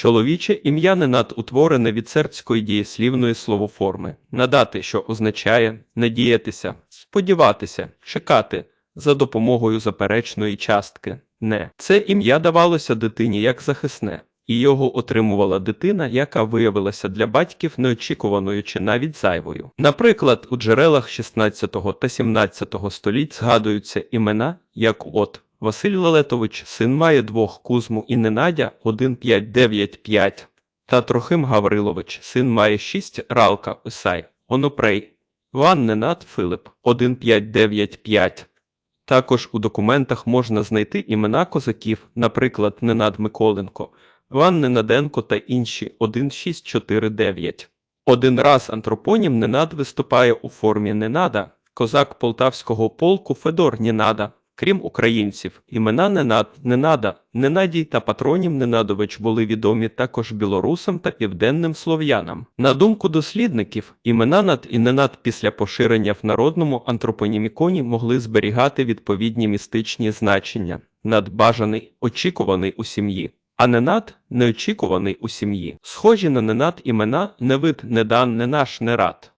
Чоловіче ім'я Ненад утворене від сербської дієслівної словоформи надати, що означає надіятися, сподіватися, чекати за допомогою заперечної частки не. Це ім'я давалося дитині як захисне, і його отримувала дитина, яка виявилася для батьків неочікуваною чи навіть зайвою. Наприклад, у джерелах 16 та 17 століть згадуються імена, як от Василь Лелетович, син має двох Кузму і Ненадя 1595, та Трохим Гаврилович, син має шість Ралка Исай, Онопрей, Ван Ненад Филип 1595. Також у документах можна знайти імена козаків, наприклад, Ненад Миколенко, Ван Ненаденко та інші 1649. Один раз антропонім Ненад виступає у формі Ненада, козак полтавського полку Федор Ненада. Крім українців, імена Ненад, Ненада, Ненадій та патронім Ненадович були відомі також білорусам та південним слов'янам. На думку дослідників, імена над і Ненад після поширення в народному антропоніміконі могли зберігати відповідні містичні значення. Надбажаний, очікуваний у сім'ї. А Ненад неочікуваний у сім'ї. Схожі на Ненад імена Невид, Недан, Ненаш, Нерад.